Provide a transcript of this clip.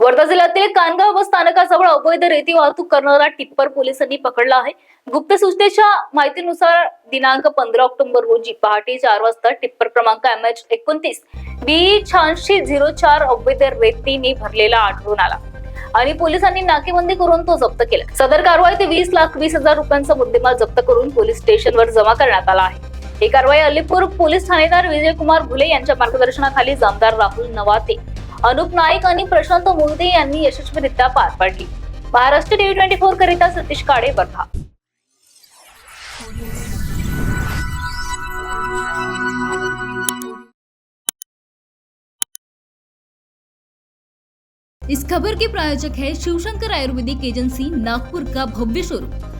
वर्धा जिल्ह्यातील कानगाव बस स्थानकाजवळ अवैध रेती वाहतूक करणारा टिप्पर पोलिसांनी पकडला आहे. गुप्त सूचनेच्या माहितीनुसार दिनांक पंधरा ऑक्टोबर रोजी पहाटे चार वाजता टिप्पर क्रमांक एम एच एकोणतीस बी शहाऐंशी झिरो चार अवैध रेतीने भरलेला आढळून आला आणि पोलिसांनी नाकेबंदी करून तो जप्त केला. सदर कारवाई ते वीस लाख वीस हजार रुपयांचा मुद्देमाल जप्त करून पोलीस स्टेशनवर जमा करण्यात आला आहे. ही कारवाई अलीपूर पोलीस ठाणेदार विजयकुमार घुले यांच्या मार्गदर्शनाखाली जामदार राहुल नवाते अनुप नाईक आणि प्रशांत मोहिते यांनी यशस्वीरित्या पार पाडली. महाराष्ट्र टीव्ही ट्वेंटी फोर करिता सतीश काडे वर्धा इस खबर के प्रायोजक है शिवशंकर आयुर्वेदिक एजेंसी, नागपुर का भव्य शोरूम।